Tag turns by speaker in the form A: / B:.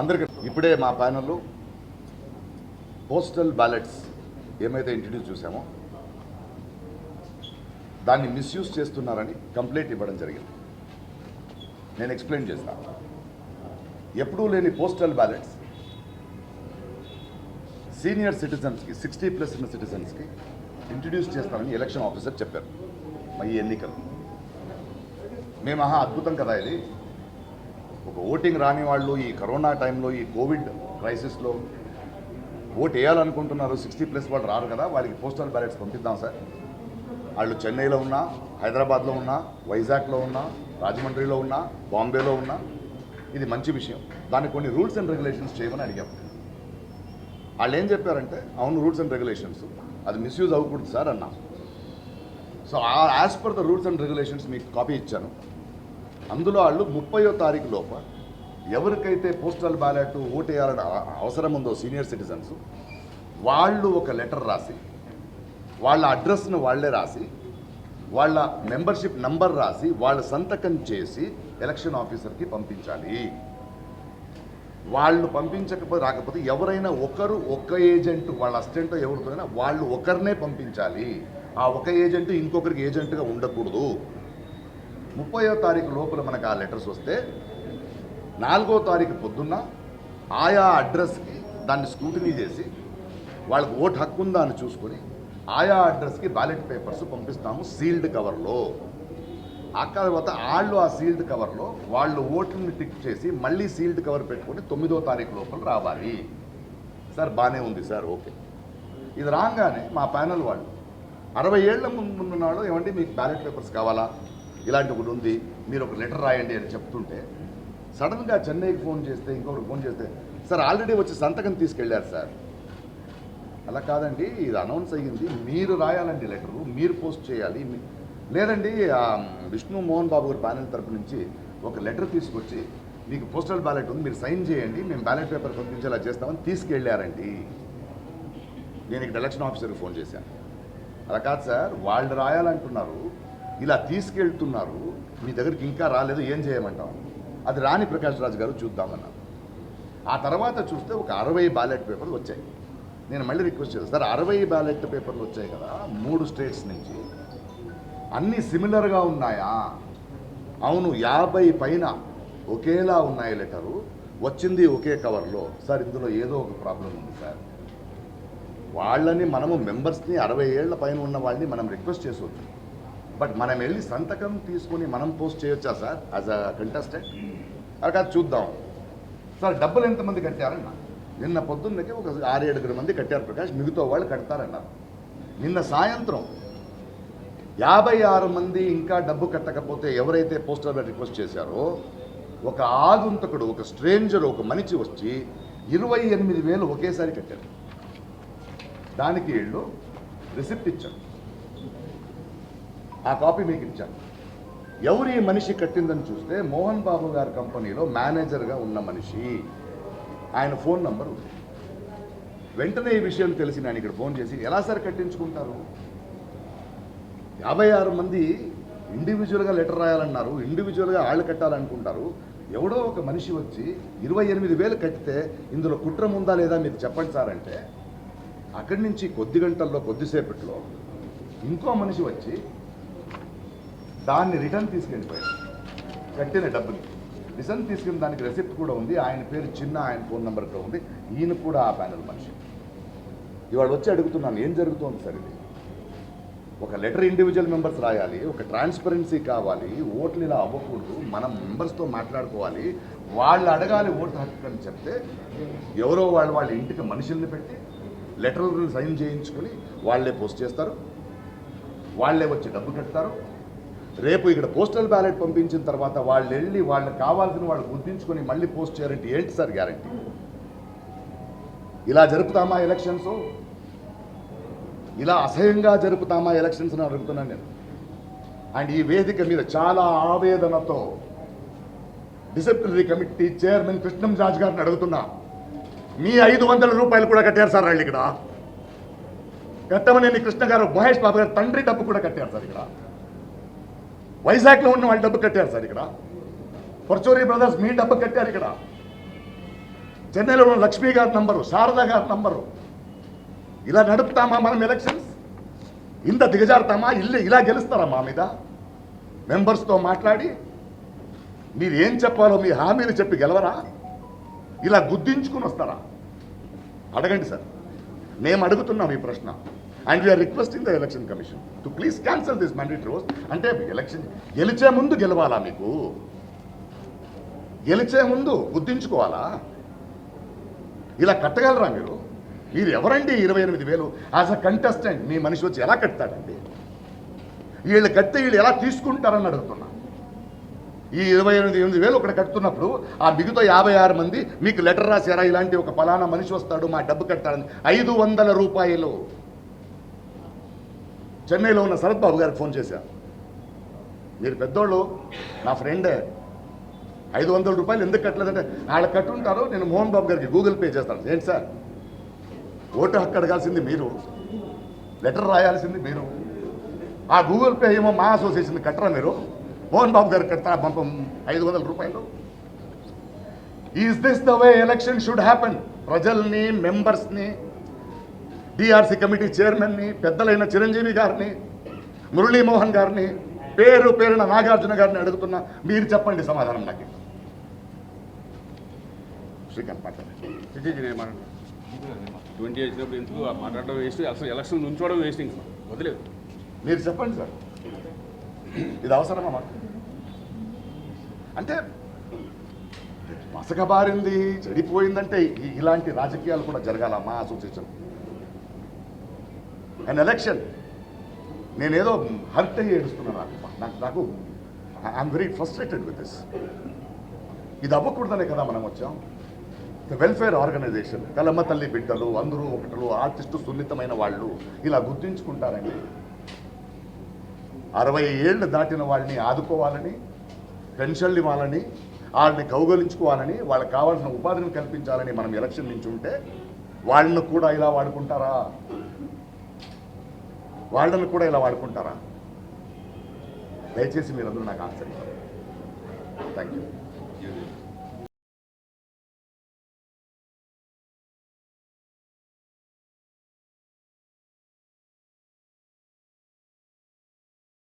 A: అందరికీ ఇప్పుడే మా ప్యానల్లో పోస్టల్ బ్యాలెట్స్ ఏమైతే ఇంట్రడ్యూస్ చూసామో దాన్ని మిస్యూజ్ చేస్తున్నారని కంప్లైంట్ ఇవ్వడం జరిగింది. నేను ఎక్స్ప్లెయిన్ చేస్తాను ఎప్పుడూ లేని పోస్టల్ బ్యాలెట్స్ సీనియర్ సిటిజన్స్కి సిక్స్టీ ప్లస్ ఉన్న సిటిజన్స్కి ఇంట్రడ్యూస్ చేస్తానని ఎలక్షన్ ఆఫీసర్ చెప్పారు. మా ఈ ఎన్నికలు. మేము అద్భుతం కదా ఇది. ఒక ఓటింగ్ రాని వాళ్ళు ఈ కరోనా టైంలో ఈ కోవిడ్ క్రైసిస్లో ఓటు వేయాలనుకుంటున్నారు. సిక్స్టీ ప్లస్ వాళ్ళు రారు కదా వాళ్ళకి పోస్టల్ బ్యాలెట్స్ పంపిద్దాం సార్. వాళ్ళు చెన్నైలో ఉన్నా హైదరాబాద్లో ఉన్నా వైజాగ్లో ఉన్నా రాజమండ్రిలో ఉన్నా బాంబేలో ఉన్నా ఇది మంచి విషయం. దానికి కొన్ని రూల్స్ అండ్ రెగ్యులేషన్స్ చేయమని అడిగాం. వాళ్ళు ఏం చెప్పారంటే అవును రూల్స్ అండ్ రెగ్యులేషన్స్. అది మిస్యూజ్ అవ్వకూడదు సార్ అన్నా. So as per the rules and regulations మీకు కాపీ ఇచ్చాను. అందులో వాళ్ళు ముప్పయో తారీఖు లోప ఎవరికైతే పోస్టల్ బ్యాలెట్ ఓటేయాలని అవసరం ఉందో సీనియర్ సిటిజన్స్ వాళ్ళు ఒక లెటర్ రాసి వాళ్ళ అడ్రస్ను వాళ్ళే రాసి వాళ్ళ మెంబర్షిప్ నంబర్ రాసి వాళ్ళ సంతకం చేసి ఎలక్షన్ ఆఫీసర్కి పంపించాలి. వాళ్ళు పంపించకపోతే రాకపోతే ఎవరైనా ఒకరు ఒక ఏజెంట్ వాళ్ళ అసిస్టెంట్ ఎవరితోనైనా వాళ్ళు ఒకరినే పంపించాలి. ఆ ఒక ఏజెంట్ ఇంకొకరికి ఏజెంట్గా ఉండకూడదు. ముప్పయో తారీఖు లోపల మనకు ఆ లెటర్స్ వస్తే నాలుగో తారీఖు పొద్దున్న ఆయా అడ్రస్కి దాన్ని స్క్రూటినీ చేసి వాళ్ళకి ఓటు హక్కు ఉందా అని చూసుకొని ఆయా అడ్రస్కి బ్యాలెట్ పేపర్స్ పంపిస్తాము సీల్డ్ కవర్లో. ఆ తర్వాత వాళ్ళు ఆ సీల్డ్ కవర్లో వాళ్ళు ఓటుని టిక్ చేసి మళ్ళీ సీల్డ్ కవర్ పెట్టుకొని తొమ్మిదో తారీఖు లోపల రావాలి. సార్ బాగానే ఉంది సార్ ఓకే. ఇది రాగానే మా ప్యానల్ వాళ్ళు అరవై ఏళ్ళ ముందు ఉన్నాడు ఏమంటే మీకు బ్యాలెట్ పేపర్స్ కావాలా? ఇలాంటి ఒకటి ఉంది. మీరు ఒక లెటర్ రాయండి అని చెప్తుంటే సడన్గా చెన్నైకి ఫోన్ చేస్తే ఇంకొకటి ఫోన్ చేస్తే సార్ ఆల్రెడీ వచ్చి సంతకం తీసుకెళ్ళారు సార్. అలా కాదండి ఇది అనౌన్స్ అయ్యింది. మీరు రాయాలండి లెటరు మీరు పోస్ట్ చేయాలి. లేదండి విష్ణు మోహన్ బాబు గారి ప్యానెల్ తరపు నుంచి ఒక లెటర్ తీసుకొచ్చి మీకు పోస్టల్ బ్యాలెట్ ఉంది మీరు సైన్ చేయండి మేము బ్యాలెట్ పేపర్ పంపించేలా చేస్తామని తీసుకెళ్ళారండి. నేను ఇక్కడ ఎలక్షన్ ఆఫీసర్కి ఫోన్ చేశాను. అలా కాదు సార్ వాళ్ళు రాయాలంటున్నారు ఇలా తీసుకెళ్తున్నారు మీ దగ్గరికి ఇంకా రాలేదు ఏం చేయమంటాం అది రాణి ప్రకాష్ రాజు గారు చూద్దామన్నారు. ఆ తర్వాత చూస్తే ఒక అరవై బ్యాలెట్ పేపర్లు వచ్చాయి. నేను మళ్ళీ రిక్వెస్ట్ చేస్తాను సార్ అరవై బ్యాలెట్ పేపర్లు వచ్చాయి కదా మూడు స్టేట్స్ నుంచి. అన్నీ సిమిలర్గా ఉన్నాయా? అవును యాభై పైన ఒకేలా ఉన్నాయి లెటరు వచ్చింది ఒకే కవర్లో. సార్ ఇందులో ఏదో ఒక ప్రాబ్లం ఉంది సార్. వాళ్ళని మనము మెంబర్స్ని అరవై ఏళ్ళ పైన ఉన్న వాళ్ళని మనం రిక్వెస్ట్ చేసుకోవచ్చు బట్ మనం వెళ్ళి సంతకం తీసుకొని మనం పోస్ట్ చేయొచ్చా సార్? యాజ్ అ కంటెస్టెంట్ అది చూద్దాం. సార్ డబ్బులు ఎంతమంది కట్టారన్న? నిన్న పొద్దున్నకి ఒక ఆరు ఏడుగురు మంది కట్టారు ప్రకాష్. మిగతా వాళ్ళు కడతారన్నారు నిన్న సాయంత్రం యాభై ఆరు మంది ఇంకా డబ్బు కట్టకపోతే ఎవరైతే పోస్టర్ రిక్వెస్ట్ చేశారో ఒక ఆగుంతకుడు ఒక స్ట్రేంజర్ ఒక మనిషి వచ్చి ఇరవై ఎనిమిది వేలు ఒకేసారి కట్టారు. దానికి వీళ్ళు రిసిప్ట్ ఇచ్చారు. ఆ కాపీ మీకు ఇచ్చాను. ఎవరు ఈ మనిషి కట్టిందని చూస్తే మోహన్ బాబు గారి కంపెనీలో మేనేజర్గా ఉన్న మనిషి. ఆయన ఫోన్ నంబర్ ఉంది. వెంటనే ఈ విషయం తెలిసి నేను ఇక్కడ ఫోన్ చేసి ఎలా సార్ కట్టించుకుంటారు? యాభై ఆరు మంది ఇండివిజువల్గా లెటర్ రాయాలన్నారు ఇండివిజువల్గా వాళ్ళు కట్టాలనుకుంటారు. ఎవడో ఒక మనిషి వచ్చి ఇరవై ఎనిమిది వేలు కట్టితే ఇందులో కుట్రం ఉందా లేదా మీకు చెప్పండి సార్ అంటే అక్కడి నుంచి కొద్ది గంటల్లో కొద్దిసేపట్లో ఇంకో మనిషి వచ్చి దాన్ని రిటర్న్ తీసుకెళ్ళిపోయాడు. కట్టిన డబ్బుని. రిటర్న్ తీసుకున్న దానికి రెసిప్ట్ కూడా ఉంది. ఆయన పేరు చిన్న ఆయన ఫోన్ నెంబర్తో ఉంది. ఈయన కూడా ఆ ప్యానల్ మనిషి. ఇవాళ వచ్చి అడుగుతున్నాను ఏం జరుగుతోంది సార్ ఇది? ఒక లెటర్ ఇండివిజువల్ మెంబర్స్ రాయాలి ఒక ట్రాన్స్పరెన్సీ కావాలి ఓట్లు ఇలా అవ్వకూడదు మనం మెంబర్స్తో మాట్లాడుకోవాలి వాళ్ళు అడగాలి ఓటు హక్కు అని చెప్తే ఎవరో వాళ్ళు వాళ్ళ ఇంటికి మనుషుల్ని పెట్టి లెటర్లు సైన్ చేయించుకొని వాళ్ళే పోస్ట్ చేస్తారు వాళ్ళే వచ్చి డబ్బు కడతారు రేపు ఇక్కడ పోస్టల్ బ్యాలెట్ పంపించిన తర్వాత వాళ్ళు వెళ్ళి వాళ్ళకి కావాల్సిన వాళ్ళు గుర్తించుకొని మళ్ళీ పోస్ట్ చేయాలంటే ఏంటి సార్ గ్యారంటీ? ఇలా జరుపుతామా ఎలక్షన్స్? ఇలా అసహ్యంగా జరుపుతామా ఎలక్షన్స్ అని అడుగుతున్నాను నేను. అండ్ ఈ వేదిక మీద చాలా ఆవేదనతో disciplinary committee chairman Krishnam Raj గారిని అడుగుతున్నా. మీ ఐదు వందల రూపాయలు కూడా కట్టారు సార్ వాళ్ళు ఇక్కడ. కట్టమనేని కృష్ణ గారు మహేష్ బాబు గారు తండ్రి డబ్బు కూడా కట్టారు సార్ ఇక్కడ. వైజాగ్లో ఉన్న వాళ్ళు డబ్బు కట్టారు సార్ ఇక్కడ. పర్చూరి బ్రదర్స్ మీ డబ్బు కట్టారు ఇక్కడ. చెన్నైలో ఉన్న లక్ష్మీ గారి నంబరు శారదా గారి నంబరు. ఇలా నడుపుతామా మనం ఎలక్షన్స్? ఇంత దిగజారుతామా? ఇల్లు ఇలా గెలుస్తారా మా మీద? మెంబర్స్తో మాట్లాడి మీరు ఏం చెప్పాలో మీ హామీలు చెప్పి గెలవరా? ఇలా గుద్దించుకుని వస్తారా? అడగండి సార్. మేము అడుగుతున్నాం ఈ ప్రశ్న. And we're requesting the election commission to please cancel this mandatory rose అంటే ఎలక్షన్ గెలిచే ముందు గెలవాలా మీకు? గెలిచే ముందు గుర్తించుకోవాలా? ఇలా కట్టగలరా మీరు? మీరు ఎవరండి ఇరవై ఎనిమిది వేలు? యాజ్ అ కంటెస్టెంట్ మీ మనిషి వచ్చి ఎలా కడతాడండి? వీళ్ళు కడితే వీళ్ళు ఎలా తీసుకుంటారని అడుగుతున్నా. ఈ ఇరవై ఎనిమిది ఎనిమిది వేలు ఒకటి కడుతున్నప్పుడు ఆ మిగతా యాభై ఆరు మంది మీకు లెటర్ రాశారా? ఇలాంటి ఒక ఫలానా మనిషి వస్తాడు మా డబ్బు కట్టాలని ఐదు వందల రూపాయలు. చెన్నైలో ఉన్న శరత్ బాబు గారికి ఫోన్ చేశాను మీరు పెద్దోళ్ళు నా ఫ్రెండే. ఐదు వందల రూపాయలు ఎందుకు కట్టలేదంటే వాళ్ళు కట్టుంటారు నేను మోహన్ బాబు గారికి గూగుల్ పే చేస్తాను. ఏంటి సార్? ఓటు హక్కు అడగాల్సింది మీరు. లెటర్ రాయాల్సింది మీరు. ఆ గూగుల్ పే ఏమో మా అసోసియేషన్ కట్టరా మీరు? మోహన్ బాబు గారికి కడతారా పంపం ఐదు వందల రూపాయలు? Is this the way election should happen ప్రజల్ని మెంబర్స్ని డిఆర్సీ కమిటీ చైర్మన్ని పెద్దలైన చిరంజీవి గారిని మురళీమోహన్ గారిని పేరు పేరున నాగార్జున గారిని అడుగుతున్నా మీరు చెప్పండి సమాధానం నాకు. శ్రీకాంత్ మాట్లాడండి.
B: ట్వంటీ వచ్చినప్పుడు ఎందుకు ఆ మాట్లాడడం వేస్ట్? అసలు ఎలక్షన్ నుంచోవడం వేస్ట్ ఇంకా. వదిలేదు.
A: మీరు చెప్పండి సార్. ఇది అవసరమా మాకు? అంటే మసకబారింది చెడిపోయిందంటే ఇలాంటి రాజకీయాలు కూడా జరగాల మా అసోసియేషన్. అండ్ ఎలక్షన్ నేనేదో హర్ట్ అయ్యి ఏడుస్తున్నాను. నాకు నాకు నాకు I'm very frustrated with this ఇది అవ్వకూడదనే కదా మనం వచ్చాం. ద వెల్ఫేర్ ఆర్గనైజేషన్ కలమ్మ తల్లి బిడ్డలు అందరూ ఒకటలు ఆర్టిస్టు సున్నితమైన వాళ్ళు ఇలా గుర్తించుకుంటారండి. అరవై ఏళ్ళు దాటిన వాళ్ళని ఆదుకోవాలని పెన్షన్లు ఇవ్వాలని వాళ్ళని కౌగలించుకోవాలని వాళ్ళకి కావాల్సిన ఉపాధిని కల్పించాలని మనం ఎలక్షన్ నుంచి ఉంటే వాళ్ళను కూడా ఇలా వాడుకుంటారా? వాళ్ళని కూడా ఇలా వాడుకుంటారా? దయచేసి మీరందరూ నాకు ఆన్సర్ థ్యాంక్ యూ